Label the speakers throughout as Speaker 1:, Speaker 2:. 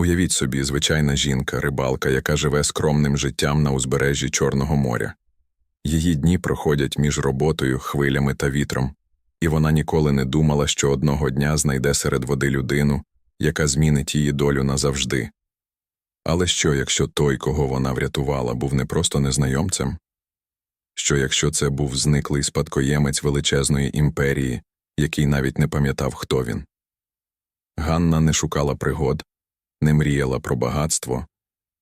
Speaker 1: Уявіть собі, звичайна жінка, рибалка, яка живе скромним життям на узбережжі Чорного моря. Її дні проходять між роботою, хвилями та вітром, і вона ніколи не думала, що одного дня знайде серед води людину, яка змінить її долю назавжди. Але що, якщо той, кого вона врятувала, був не просто незнайомцем? Що якщо це був зниклий спадкоємець величезної імперії, який навіть не пам'ятав, хто він? Ганна не шукала пригод, не мріяла про багатство,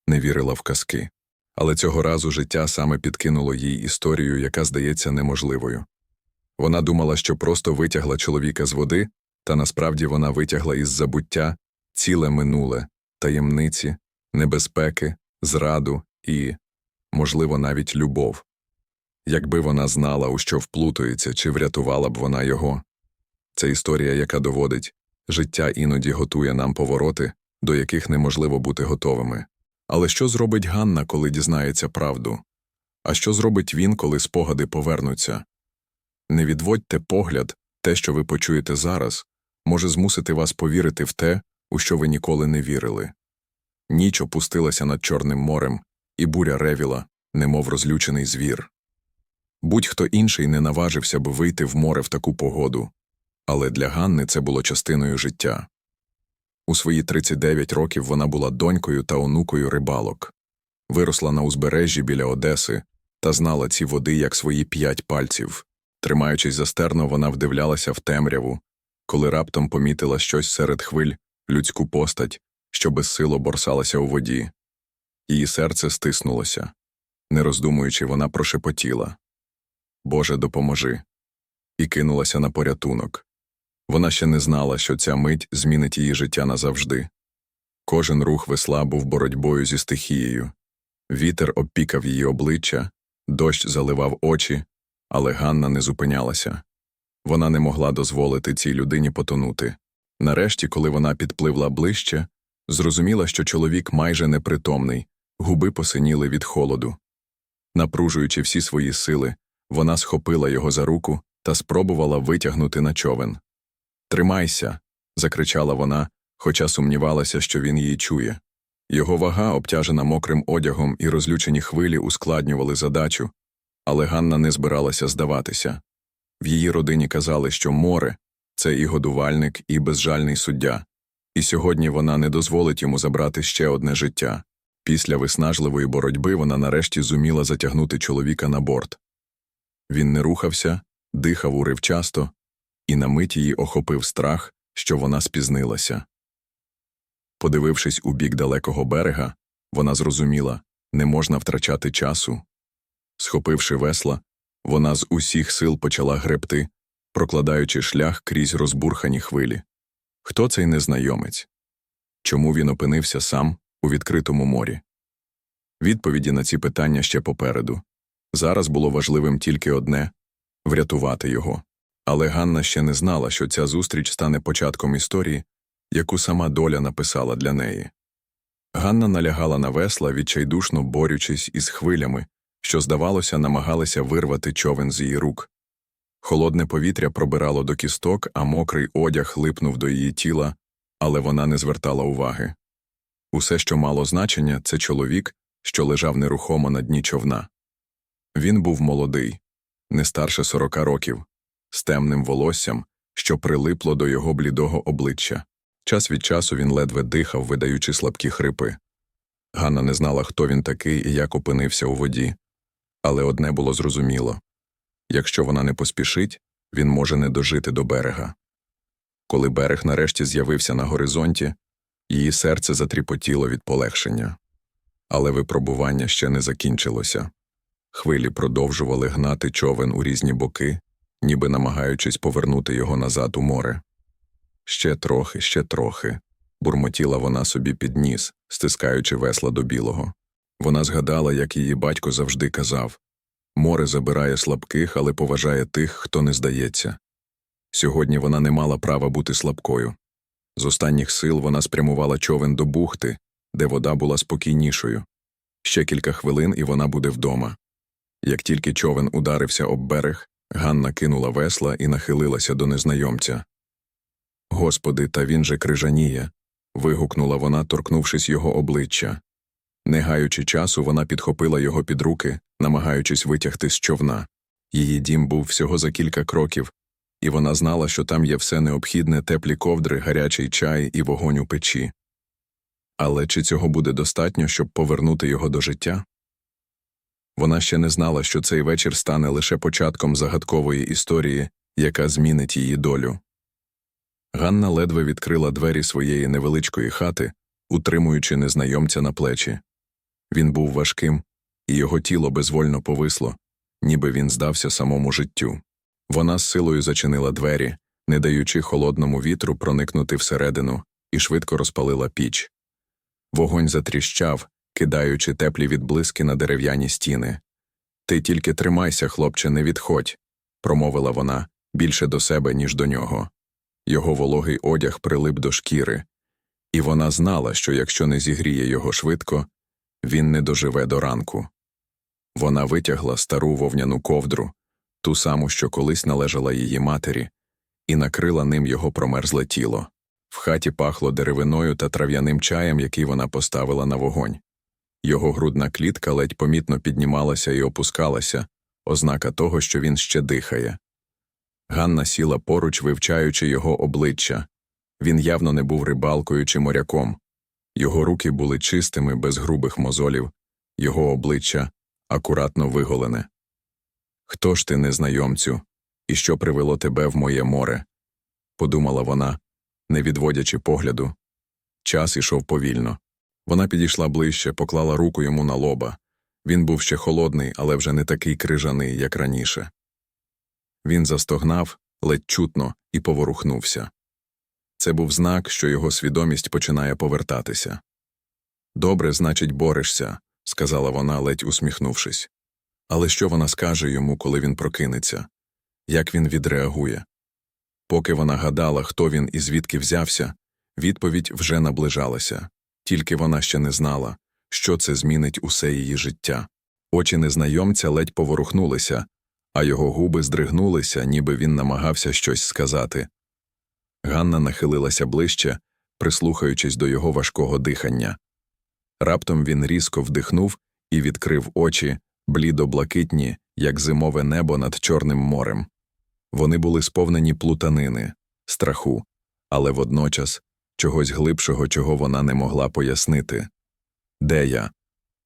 Speaker 1: не вірила в казки. Але цього разу життя саме підкинуло їй історію, яка здається неможливою. Вона думала, що просто витягла чоловіка з води, та насправді вона витягла із забуття ціле минуле, таємниці, небезпеки, зраду і, можливо, навіть любов. Якби вона знала, у що вплутується, чи врятувала б вона його. Це історія, яка доводить, життя іноді готує нам повороти, до яких неможливо бути готовими. Але що зробить Ганна, коли дізнається правду? А що зробить він, коли спогади повернуться? Не відводьте погляд, те, що ви почуєте зараз, може змусити вас повірити в те, у що ви ніколи не вірили. Ніч опустилася над Чорним морем, і буря ревіла, немов розлючений звір. Будь-хто інший не наважився б вийти в море в таку погоду, але для Ганни це було частиною життя. У свої 39 років вона була донькою та онукою рибалок, виросла на узбережжі біля Одеси та знала ці води як свої п'ять пальців. Тримаючись за стерно, вона вдивлялася в темряву, коли раптом помітила щось серед хвиль, людську постать, що безсило борсалася у воді. Її серце стиснулося. Не роздумуючи, вона прошепотіла Боже, допоможи. і кинулася на порятунок. Вона ще не знала, що ця мить змінить її життя назавжди. Кожен рух весла був боротьбою зі стихією. Вітер обпікав її обличчя, дощ заливав очі, але Ганна не зупинялася. Вона не могла дозволити цій людині потонути. Нарешті, коли вона підпливла ближче, зрозуміла, що чоловік майже непритомний, губи посиніли від холоду. Напружуючи всі свої сили, вона схопила його за руку та спробувала витягнути на човен. Тримайся. закричала вона, хоча сумнівалася, що він її чує. Його вага, обтяжена мокрим одягом і розлючені хвилі, ускладнювали задачу, але Ганна не збиралася здаватися. В її родині казали, що море це і годувальник, і безжальний суддя, і сьогодні вона не дозволить йому забрати ще одне життя. Після виснажливої боротьби вона нарешті зуміла затягнути чоловіка на борт. Він не рухався, дихав уривчасто, і на мить її охопив страх, що вона спізнилася. Подивившись у бік далекого берега, вона зрозуміла не можна втрачати часу. Схопивши весла, вона з усіх сил почала гребти, прокладаючи шлях крізь розбурхані хвилі. Хто цей незнайомець? Чому він опинився сам у відкритому морі? Відповіді на ці питання ще попереду. Зараз було важливим тільки одне врятувати його. Але Ганна ще не знала, що ця зустріч стане початком історії, яку сама доля написала для неї. Ганна налягала на весла, відчайдушно борючись із хвилями, що, здавалося, намагалися вирвати човен з її рук. Холодне повітря пробирало до кісток, а мокрий одяг липнув до її тіла, але вона не звертала уваги. Усе, що мало значення, це чоловік, що лежав нерухомо на дні човна. Він був молодий, не старше сорока років, з темним волоссям, що прилипло до його блідого обличчя. Час від часу він ледве дихав, видаючи слабкі хрипи. Ганна не знала, хто він такий і як опинився у воді. Але одне було зрозуміло якщо вона не поспішить, він може не дожити до берега. Коли берег нарешті з'явився на горизонті, її серце затріпотіло від полегшення. Але випробування ще не закінчилося. Хвилі продовжували гнати човен у різні боки, ніби намагаючись повернути його назад у море. Ще трохи, ще трохи, бурмотіла вона собі під ніс, стискаючи весла до білого. Вона згадала, як її батько завжди казав море забирає слабких, але поважає тих, хто не здається. Сьогодні вона не мала права бути слабкою. З останніх сил вона спрямувала човен до бухти, де вода була спокійнішою. Ще кілька хвилин, і вона буде вдома. Як тільки човен ударився об берег, Ганна кинула весла і нахилилася до незнайомця. Господи, та він же крижаніє. вигукнула вона, торкнувшись його обличчя. Не гаючи часу, вона підхопила його під руки, намагаючись витягти з човна. Її дім був всього за кілька кроків, і вона знала, що там є все необхідне теплі ковдри, гарячий чай і вогонь у печі. Але чи цього буде достатньо, щоб повернути його до життя? Вона ще не знала, що цей вечір стане лише початком загадкової історії, яка змінить її долю. Ганна ледве відкрила двері своєї невеличкої хати, утримуючи незнайомця на плечі. Він був важким, і його тіло безвольно повисло, ніби він здався самому життю. Вона з силою зачинила двері, не даючи холодному вітру проникнути всередину, і швидко розпалила піч. Вогонь затріщав, кидаючи теплі відблиски на дерев'яні стіни. Ти тільки тримайся, хлопче, не відходь, промовила вона більше до себе, ніж до нього. Його вологий одяг прилип до шкіри, і вона знала, що якщо не зігріє його швидко, він не доживе до ранку. Вона витягла стару вовняну ковдру, ту саму, що колись належала її матері, і накрила ним його промерзле тіло. В хаті пахло деревиною та трав'яним чаєм, який вона поставила на вогонь. Його грудна клітка ледь помітно піднімалася і опускалася, ознака того, що він ще дихає. Ганна сіла поруч, вивчаючи його обличчя. Він явно не був рибалкою чи моряком. Його руки були чистими, без грубих мозолів, його обличчя акуратно виголене. Хто ж ти, незнайомцю, і що привело тебе в моє море? подумала вона, не відводячи погляду. Час ішов повільно. Вона підійшла ближче, поклала руку йому на лоба. Він був ще холодний, але вже не такий крижаний, як раніше. Він застогнав ледь чутно і поворухнувся. Це був знак, що його свідомість починає повертатися. Добре, значить, борешся, сказала вона, ледь усміхнувшись. Але що вона скаже йому, коли він прокинеться? Як він відреагує? Поки вона гадала, хто він і звідки взявся, відповідь вже наближалася, тільки вона ще не знала, що це змінить усе її життя. Очі незнайомця ледь поворухнулися, а його губи здригнулися, ніби він намагався щось сказати. Ганна нахилилася ближче, прислухаючись до його важкого дихання. Раптом він різко вдихнув і відкрив очі, блідо-блакитні, як зимове небо над Чорним морем. Вони були сповнені плутанини, страху, але водночас чогось глибшого, чого вона не могла пояснити. Де я?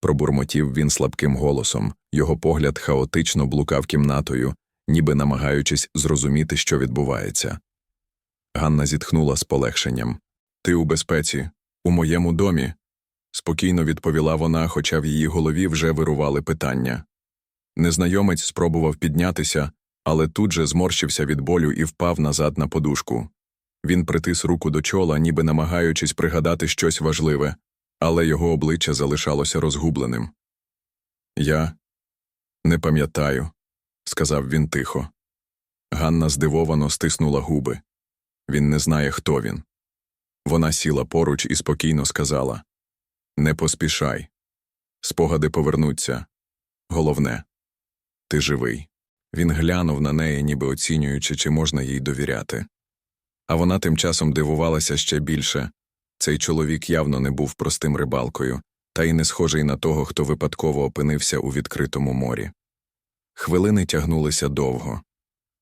Speaker 1: пробурмотів він слабким голосом, його погляд хаотично блукав кімнатою, ніби намагаючись зрозуміти, що відбувається. Ганна зітхнула з полегшенням. Ти у безпеці, у моєму домі, спокійно відповіла вона, хоча в її голові вже вирували питання. Незнайомець спробував піднятися, але тут же зморщився від болю і впав назад на подушку. Він притис руку до чола, ніби намагаючись пригадати щось важливе, але його обличчя залишалося розгубленим. Я не пам'ятаю, сказав він тихо. Ганна здивовано стиснула губи. Він не знає, хто він. Вона сіла поруч і спокійно сказала Не поспішай. Спогади повернуться. Головне, ти живий. Він глянув на неї, ніби оцінюючи, чи можна їй довіряти. А вона тим часом дивувалася ще більше цей чоловік явно не був простим рибалкою, та й не схожий на того, хто випадково опинився у відкритому морі. Хвилини тягнулися довго.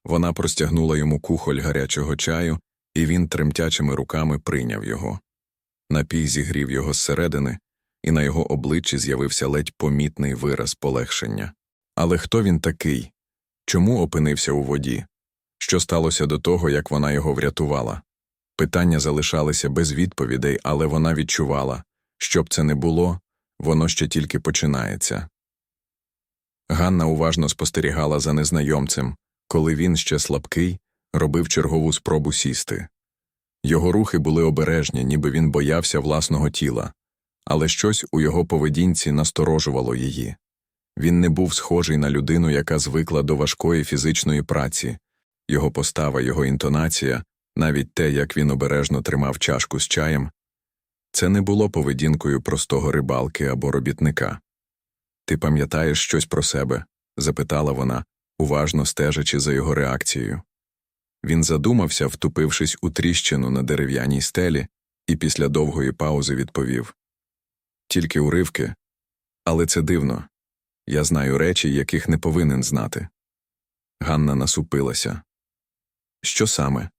Speaker 1: Вона простягнула йому кухоль гарячого чаю, і він тремтячими руками прийняв його. Напій зігрів його зсередини, і на його обличчі з'явився ледь помітний вираз полегшення. Але хто він такий? Чому опинився у воді? Що сталося до того, як вона його врятувала? Питання залишалися без відповідей, але вона відчувала, що б це не було, воно ще тільки починається. Ганна уважно спостерігала за незнайомцем, коли він ще слабкий, робив чергову спробу сісти. Його рухи були обережні, ніби він боявся власного тіла, але щось у його поведінці насторожувало її. Він не був схожий на людину, яка звикла до важкої фізичної праці, його постава, його інтонація, навіть те, як він обережно тримав чашку з чаєм, це не було поведінкою простого рибалки або робітника. Ти пам'ятаєш щось про себе? запитала вона, уважно стежачи за його реакцією. Він задумався, втупившись у тріщину на дерев'яній стелі, і після довгої паузи відповів Тільки уривки, але це дивно. Я знаю речі, яких не повинен знати. Ганна насупилася. Що саме?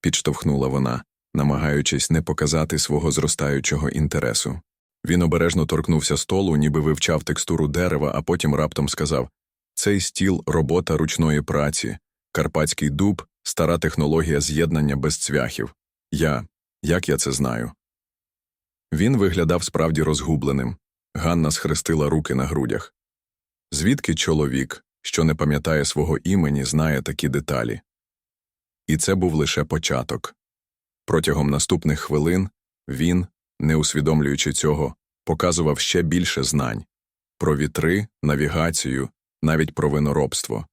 Speaker 1: підштовхнула вона, намагаючись не показати свого зростаючого інтересу. Він обережно торкнувся столу, ніби вивчав текстуру дерева, а потім раптом сказав Цей стіл робота ручної праці, карпатський дуб, стара технологія з'єднання без цвяхів. Я. Як я це знаю? Він виглядав справді розгубленим. Ганна схрестила руки на грудях. Звідки чоловік, що не пам'ятає свого імені, знає такі деталі? І це був лише початок. Протягом наступних хвилин він, не усвідомлюючи цього, показував ще більше знань про вітри, навігацію, навіть про виноробство.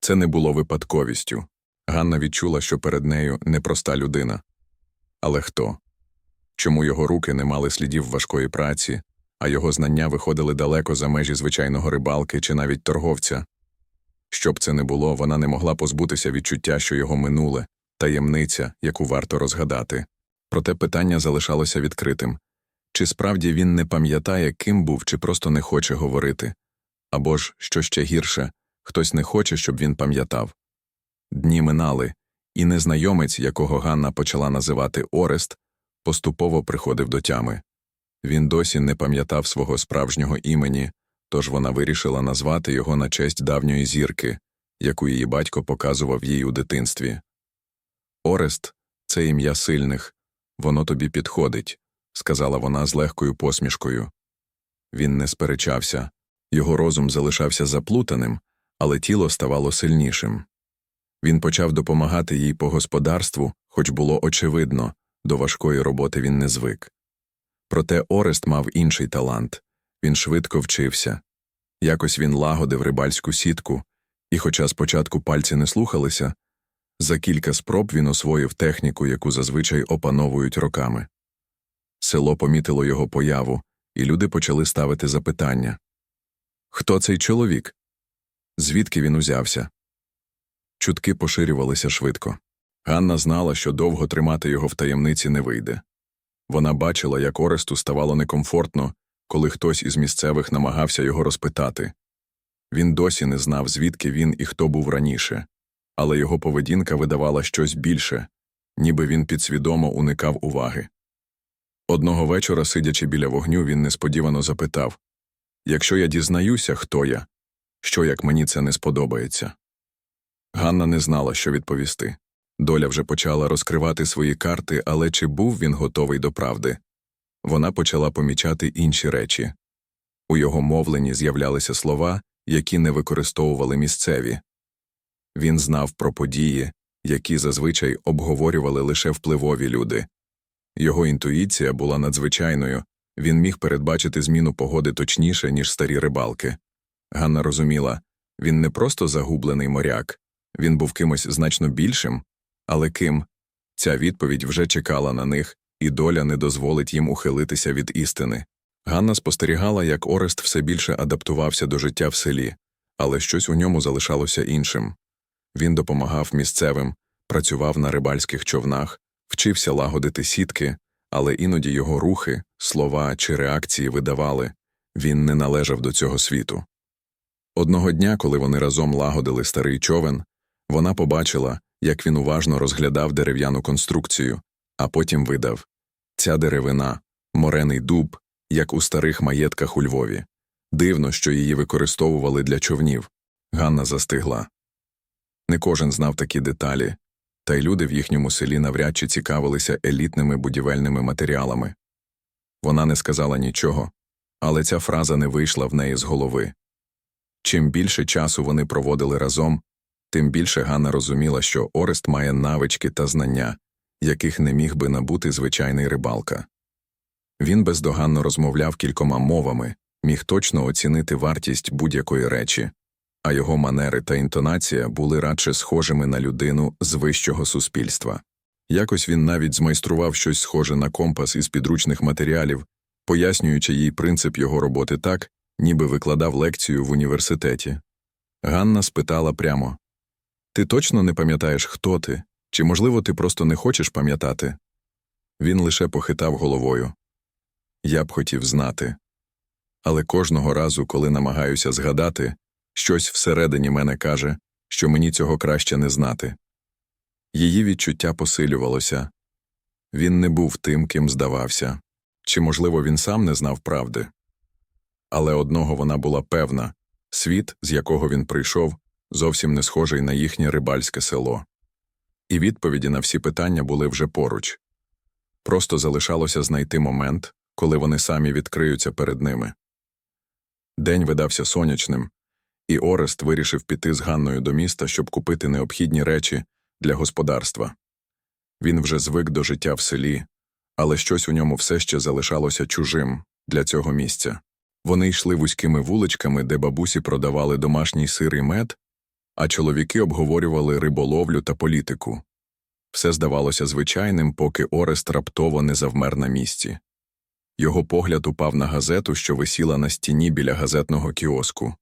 Speaker 1: Це не було випадковістю. Ганна відчула, що перед нею непроста людина. Але хто? Чому його руки не мали слідів важкої праці, а його знання виходили далеко за межі звичайного рибалки чи навіть торговця? Щоб це не було, вона не могла позбутися відчуття, що його минуле, таємниця, яку варто розгадати. Проте питання залишалося відкритим чи справді він не пам'ятає, ким був, чи просто не хоче говорити, або ж, що ще гірше, хтось не хоче, щоб він пам'ятав. Дні минали, і незнайомець, якого Ганна почала називати Орест, поступово приходив до тями. Він досі не пам'ятав свого справжнього імені, тож вона вирішила назвати його на честь давньої зірки, яку її батько показував їй у дитинстві. Орест це ім'я сильних, воно тобі підходить, сказала вона з легкою посмішкою. Він не сперечався, його розум залишався заплутаним, але тіло ставало сильнішим. Він почав допомагати їй по господарству, хоч було очевидно, до важкої роботи він не звик. Проте Орест мав інший талант він швидко вчився. Якось він лагодив рибальську сітку, і, хоча спочатку пальці не слухалися, за кілька спроб він освоїв техніку, яку зазвичай опановують роками. Село помітило його появу, і люди почали ставити запитання Хто цей чоловік? Звідки він узявся? Чутки поширювалися швидко. Ганна знала, що довго тримати його в таємниці не вийде. Вона бачила, як Оресту ставало некомфортно, коли хтось із місцевих намагався його розпитати. Він досі не знав, звідки він і хто був раніше, але його поведінка видавала щось більше, ніби він підсвідомо уникав уваги. Одного вечора, сидячи біля вогню, він несподівано запитав Якщо я дізнаюся, хто я, що як мені це не сподобається? Ганна не знала, що відповісти. Доля вже почала розкривати свої карти, але чи був він готовий до правди? Вона почала помічати інші речі. У його мовленні з'являлися слова, які не використовували місцеві. Він знав про події, які зазвичай обговорювали лише впливові люди. Його інтуїція була надзвичайною, він міг передбачити зміну погоди точніше, ніж старі рибалки. Ганна розуміла він не просто загублений моряк, він був кимось значно більшим, але ким? Ця відповідь вже чекала на них, і доля не дозволить їм ухилитися від істини. Ганна спостерігала, як Орест все більше адаптувався до життя в селі, але щось у ньому залишалося іншим. Він допомагав місцевим, працював на рибальських човнах, вчився лагодити сітки, але іноді його рухи, слова чи реакції видавали він не належав до цього світу. Одного дня, коли вони разом лагодили старий човен, вона побачила, як він уважно розглядав дерев'яну конструкцію, а потім видав ця деревина, морений дуб, як у старих маєтках у Львові. Дивно, що її використовували для човнів. Ганна застигла. Не кожен знав такі деталі, та й люди в їхньому селі навряд чи цікавилися елітними будівельними матеріалами. Вона не сказала нічого, але ця фраза не вийшла в неї з голови. Чим більше часу вони проводили разом, тим більше Ганна розуміла, що Орест має навички та знання, яких не міг би набути звичайний рибалка. Він бездоганно розмовляв кількома мовами, міг точно оцінити вартість будь-якої речі, а його манери та інтонація були радше схожими на людину з вищого суспільства. Якось він навіть змайстрував щось схоже на компас із підручних матеріалів, пояснюючи їй принцип його роботи так, ніби викладав лекцію в університеті. Ганна спитала прямо Ти точно не пам'ятаєш, хто ти? Чи, можливо, ти просто не хочеш пам'ятати? Він лише похитав головою. Я б хотів знати. Але кожного разу, коли намагаюся згадати, щось всередині мене каже, що мені цього краще не знати. Її відчуття посилювалося. Він не був тим, ким здавався, чи, можливо, він сам не знав правди. Але одного вона була певна світ, з якого він прийшов, зовсім не схожий на їхнє рибальське село. І відповіді на всі питання були вже поруч. Просто залишалося знайти момент, коли вони самі відкриються перед ними. День видався сонячним, і Орест вирішив піти з Ганною до міста, щоб купити необхідні речі для господарства. Він вже звик до життя в селі, але щось у ньому все ще залишалося чужим для цього місця. Вони йшли вузькими вуличками, де бабусі продавали домашній сир і мед, а чоловіки обговорювали риболовлю та політику. Все здавалося звичайним, поки Орест раптово не завмер на місці. Його погляд упав на газету, що висіла на стіні біля газетного кіоску.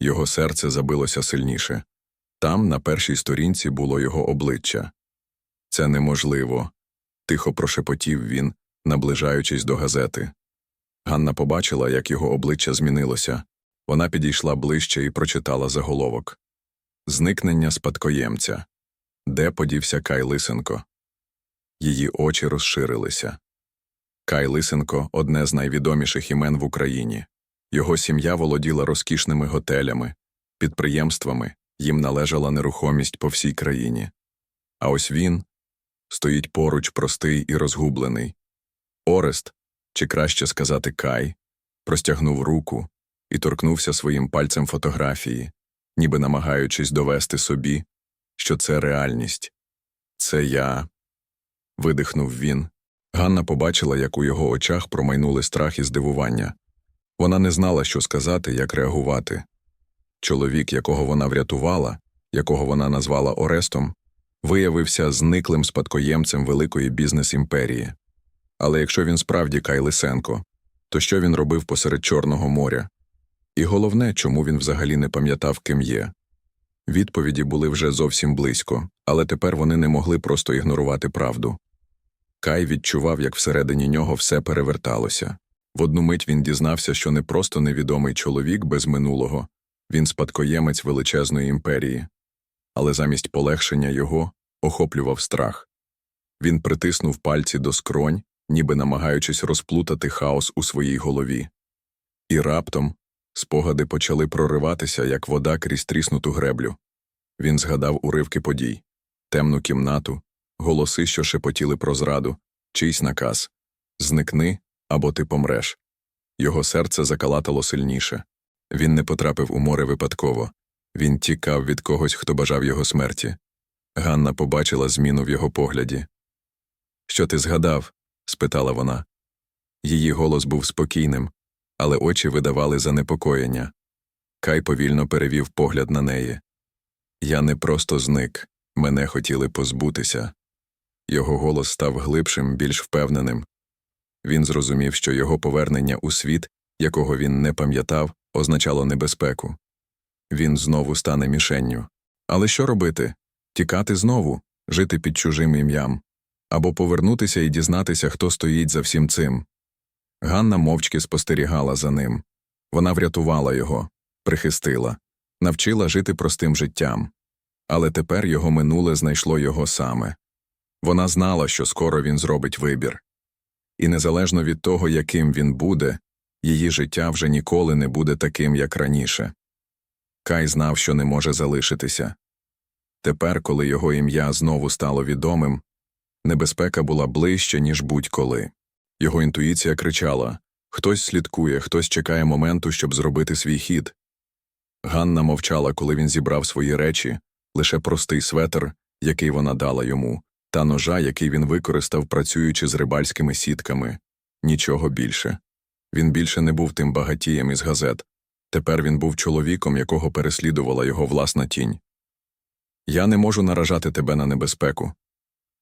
Speaker 1: Його серце забилося сильніше. Там, на першій сторінці, було його обличчя. Це неможливо, тихо прошепотів він, наближаючись до газети. Ганна побачила, як його обличчя змінилося. Вона підійшла ближче і прочитала заголовок Зникнення спадкоємця. Де подівся Кай Лисенко? Її очі розширилися. Кай Лисенко одне з найвідоміших імен в Україні. Його сім'я володіла розкішними готелями, підприємствами, їм належала нерухомість по всій країні. А ось він стоїть поруч простий і розгублений. Орест, чи краще сказати Кай, простягнув руку і торкнувся своїм пальцем фотографії, ніби намагаючись довести собі, що це реальність. Це я. видихнув він. Ганна побачила, як у його очах промайнули страх і здивування. Вона не знала, що сказати, як реагувати. Чоловік, якого вона врятувала, якого вона назвала Орестом, виявився зниклим спадкоємцем великої бізнес-імперії. Але якщо він справді Кай Лисенко, то що він робив посеред Чорного моря? І головне, чому він взагалі не пам'ятав, ким є. Відповіді були вже зовсім близько, але тепер вони не могли просто ігнорувати правду. Кай відчував, як всередині нього все переверталося. В одну мить він дізнався, що не просто невідомий чоловік без минулого, він спадкоємець величезної імперії. Але замість полегшення його охоплював страх. Він притиснув пальці до скронь, ніби намагаючись розплутати хаос у своїй голові. І раптом спогади почали прориватися, як вода крізь тріснуту греблю. Він згадав уривки подій, темну кімнату, голоси, що шепотіли про зраду, чийсь наказ Зникни або ти помреш. Його серце закалатало сильніше. Він не потрапив у море випадково. Він тікав від когось, хто бажав його смерті. Ганна побачила зміну в його погляді. Що ти згадав? спитала вона. Її голос був спокійним, але очі видавали занепокоєння. Кай повільно перевів погляд на неї. Я не просто зник, мене хотіли позбутися. Його голос став глибшим, більш впевненим. Він зрозумів, що його повернення у світ, якого він не пам'ятав, означало небезпеку. Він знову стане мішенню. Але що робити? Тікати знову, жити під чужим ім'ям, або повернутися і дізнатися, хто стоїть за всім цим. Ганна мовчки спостерігала за ним. Вона врятувала його, прихистила, навчила жити простим життям. Але тепер його минуле знайшло його саме. Вона знала, що скоро він зробить вибір. І незалежно від того, яким він буде, її життя вже ніколи не буде таким, як раніше. Кай знав, що не може залишитися. Тепер, коли його ім'я знову стало відомим, небезпека була ближче, ніж будь-коли. Його інтуїція кричала хтось слідкує, хтось чекає моменту, щоб зробити свій хід. Ганна мовчала, коли він зібрав свої речі, лише простий светр, який вона дала йому, та ножа, який він використав, працюючи з рибальськими сітками, нічого більше. Він більше не був тим багатієм із газет. Тепер він був чоловіком, якого переслідувала його власна тінь. Я не можу наражати тебе на небезпеку,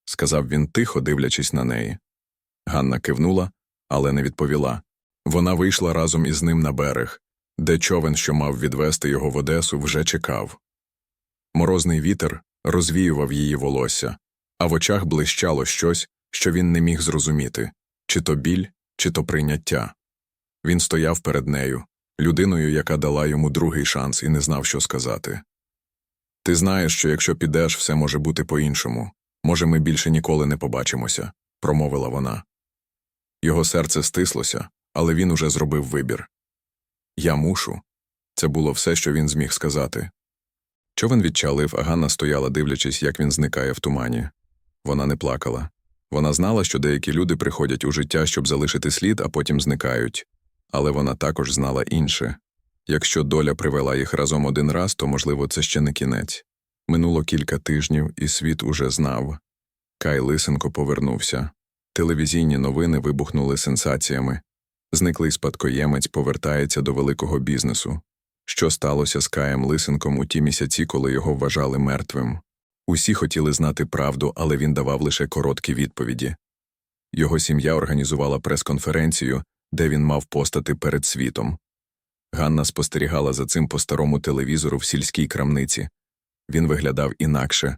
Speaker 1: сказав він тихо, дивлячись на неї. Ганна кивнула, але не відповіла. Вона вийшла разом із ним на берег, де човен, що мав відвести його в Одесу, вже чекав. Морозний вітер розвіював її волосся, а в очах блищало щось, що він не міг зрозуміти чи то біль, чи то прийняття. Він стояв перед нею, людиною, яка дала йому другий шанс і не знав, що сказати. Ти знаєш, що якщо підеш, все може бути по-іншому. Може, ми більше ніколи не побачимося, промовила вона. Його серце стислося, але він уже зробив вибір. Я мушу. Це було все, що він зміг сказати. Човен відчалив, а Ганна стояла, дивлячись, як він зникає в тумані. Вона не плакала. Вона знала, що деякі люди приходять у життя, щоб залишити слід, а потім зникають. Але вона також знала інше. Якщо доля привела їх разом один раз, то, можливо, це ще не кінець. Минуло кілька тижнів, і світ уже знав. Кай Лисенко повернувся. Телевізійні новини вибухнули сенсаціями. Зниклий спадкоємець повертається до великого бізнесу. Що сталося з Каєм Лисенком у ті місяці, коли його вважали мертвим? Усі хотіли знати правду, але він давав лише короткі відповіді. Його сім'я організувала прес-конференцію, де він мав постати перед світом. Ганна спостерігала за цим по старому телевізору в сільській крамниці. Він виглядав інакше.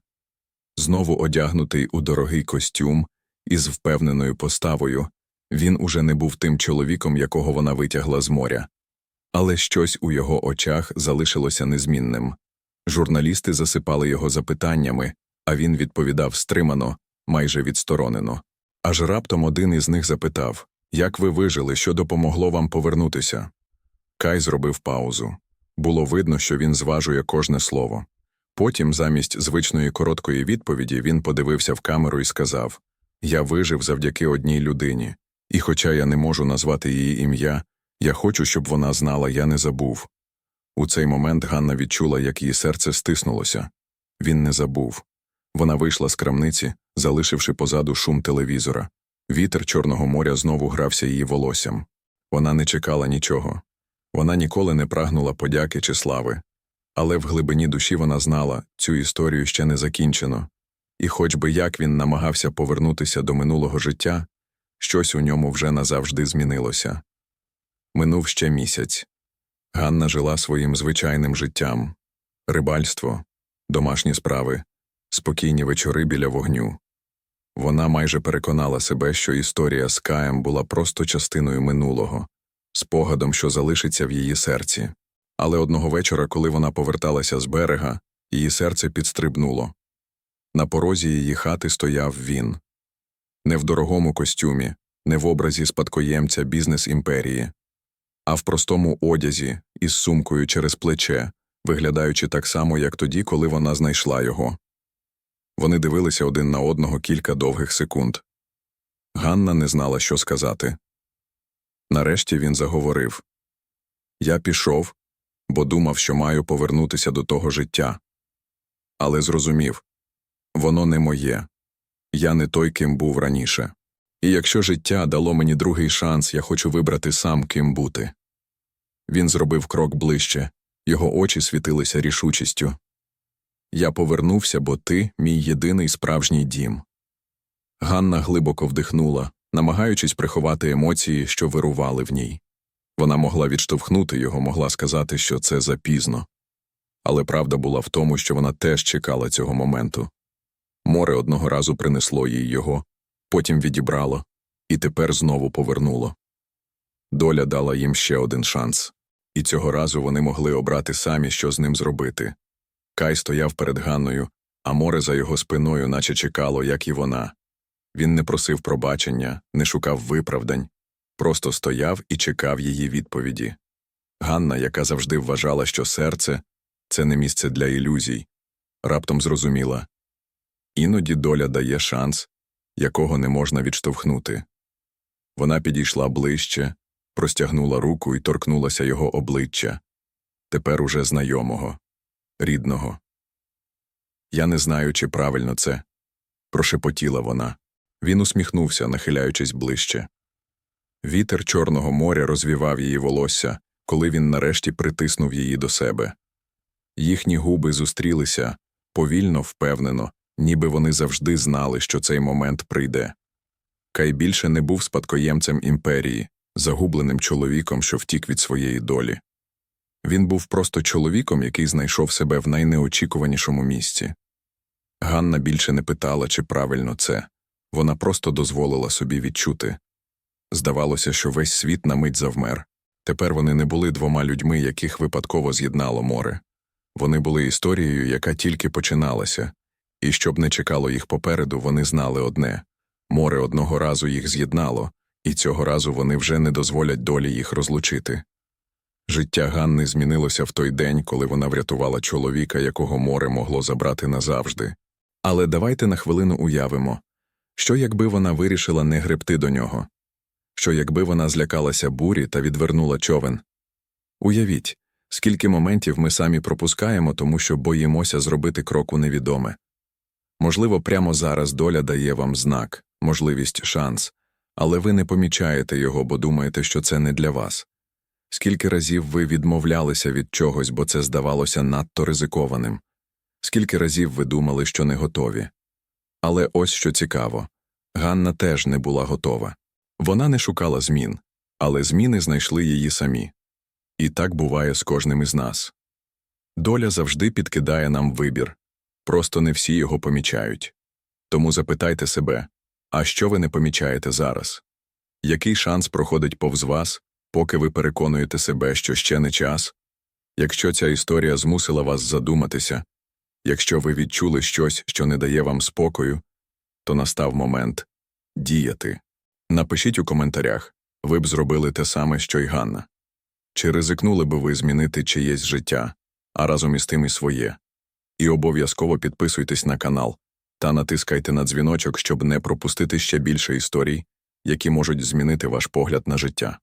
Speaker 1: Знову одягнутий у дорогий костюм із впевненою поставою, він уже не був тим чоловіком, якого вона витягла з моря. Але щось у його очах залишилося незмінним. Журналісти засипали його запитаннями, а він відповідав стримано, майже відсторонено. Аж раптом один із них запитав Як ви вижили, що допомогло вам повернутися? Кай зробив паузу. Було видно, що він зважує кожне слово. Потім, замість звичної короткої відповіді, він подивився в камеру і сказав Я вижив завдяки одній людині, і, хоча я не можу назвати її ім'я, я хочу, щоб вона знала, я не забув. У цей момент Ганна відчула, як її серце стиснулося. Він не забув. Вона вийшла з крамниці, залишивши позаду шум телевізора. Вітер Чорного моря знову грався її волоссям. Вона не чекала нічого. Вона ніколи не прагнула подяки чи слави. Але в глибині душі вона знала, цю історію ще не закінчено. І хоч би як він намагався повернутися до минулого життя, щось у ньому вже назавжди змінилося. Минув ще місяць. Ганна жила своїм звичайним життям рибальство, домашні справи, спокійні вечори біля вогню. Вона майже переконала себе, що історія з Каєм була просто частиною минулого, спогадом, що залишиться в її серці. Але одного вечора, коли вона поверталася з берега, її серце підстрибнуло. На порозі її хати стояв він. Не в дорогому костюмі, не в образі спадкоємця бізнес імперії, а в простому одязі із сумкою через плече, виглядаючи так само, як тоді, коли вона знайшла його. Вони дивилися один на одного кілька довгих секунд. Ганна не знала, що сказати. Нарешті він заговорив Я пішов, бо думав, що маю повернутися до того життя. Але зрозумів воно не моє, я не той, ким був раніше. І якщо життя дало мені другий шанс, я хочу вибрати сам, ким бути. Він зробив крок ближче, його очі світилися рішучістю. Я повернувся, бо ти мій єдиний справжній дім. Ганна глибоко вдихнула, намагаючись приховати емоції, що вирували в ній. Вона могла відштовхнути його, могла сказати, що це запізно. Але правда була в тому, що вона теж чекала цього моменту. Море одного разу принесло їй його, потім відібрало, і тепер знову повернуло. Доля дала їм ще один шанс, і цього разу вони могли обрати самі, що з ним зробити. Кай стояв перед Ганною, а море за його спиною, наче чекало, як і вона. Він не просив пробачення, не шукав виправдань, просто стояв і чекав її відповіді. Ганна, яка завжди вважала, що серце це не місце для ілюзій, раптом зрозуміла іноді доля дає шанс, якого не можна відштовхнути. Вона підійшла ближче, простягнула руку і торкнулася його обличчя, тепер уже знайомого, рідного. Я не знаю, чи правильно це, прошепотіла вона. Він усміхнувся, нахиляючись ближче. Вітер Чорного моря розвівав її волосся, коли він нарешті притиснув її до себе. Їхні губи зустрілися повільно, впевнено, ніби вони завжди знали, що цей момент прийде. Кай більше не був спадкоємцем імперії, загубленим чоловіком, що втік від своєї долі. Він був просто чоловіком, який знайшов себе в найнеочікуванішому місці. Ганна більше не питала, чи правильно це. Вона просто дозволила собі відчути. Здавалося, що весь світ на мить завмер. Тепер вони не були двома людьми, яких випадково з'єднало море. Вони були історією, яка тільки починалася, і щоб не чекало їх попереду, вони знали одне море одного разу їх з'єднало, і цього разу вони вже не дозволять долі їх розлучити. Життя Ганни змінилося в той день, коли вона врятувала чоловіка, якого море могло забрати назавжди. Але давайте на хвилину уявимо, що якби вона вирішила не гребти до нього, що якби вона злякалася бурі та відвернула човен. Уявіть, скільки моментів ми самі пропускаємо, тому що боїмося зробити крок у невідоме. Можливо, прямо зараз доля дає вам знак, можливість, шанс, але ви не помічаєте його, бо думаєте, що це не для вас. Скільки разів ви відмовлялися від чогось, бо це здавалося надто ризикованим? Скільки разів ви думали, що не готові? Але ось що цікаво Ганна теж не була готова. Вона не шукала змін, але зміни знайшли її самі. І так буває з кожним із нас. Доля завжди підкидає нам вибір, просто не всі його помічають. Тому запитайте себе а що ви не помічаєте зараз? Який шанс проходить повз вас, поки ви переконуєте себе, що ще не час? Якщо ця історія змусила вас задуматися, якщо ви відчули щось, що не дає вам спокою, то настав момент діяти. Напишіть у коментарях, ви б зробили те саме, що й Ганна. Чи ризикнули би ви змінити чиєсь життя, а разом із тим і своє? І обов'язково підписуйтесь на канал та натискайте на дзвіночок, щоб не пропустити ще більше історій, які можуть змінити ваш погляд на життя.